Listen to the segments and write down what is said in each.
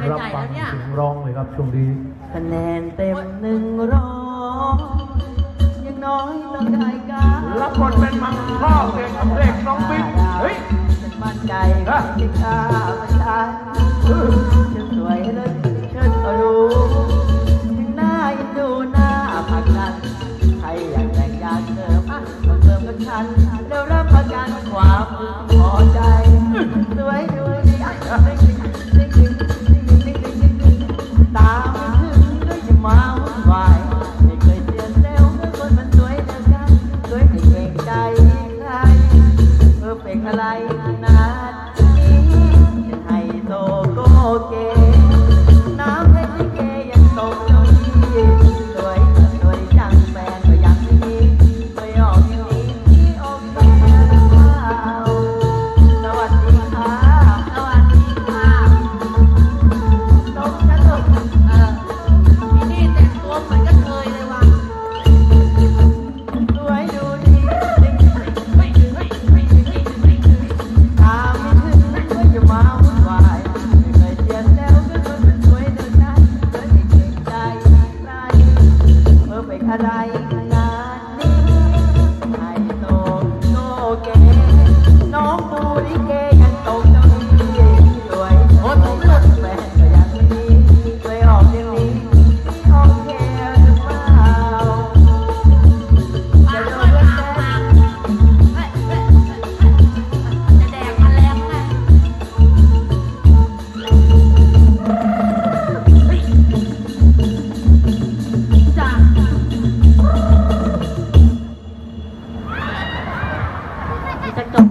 กันรับใหญ่ฟัแล้งวเนี่ย เสียงร้องเลยครับช่วงนี้ คะแนนเต็มหนึ่งร้อยยังน้อยต้องได้เก้ารับบทเป็นมังพ่อเอกกับเด็กน้องบิ๊กเฮ้ยฉันมั่นใจไม่ได้ฆ่ามันได้ฉันสวยและเชิดก็รู้ถึงหน้ายังดูหน้าผลักดันใครอยากแต่งอยากเติมอะมาเติมกับฉันเร็วรับประกันความพอใจสวยดูดีอะติ๊งติ๊งติ๊งติ๊ง ใจใครเพอร์เฟกอะไรนะ भलाई กระจก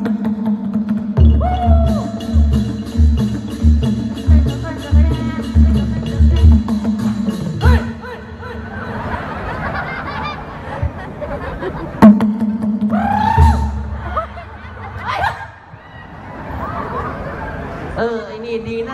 เออไอ้นี่ดีนะ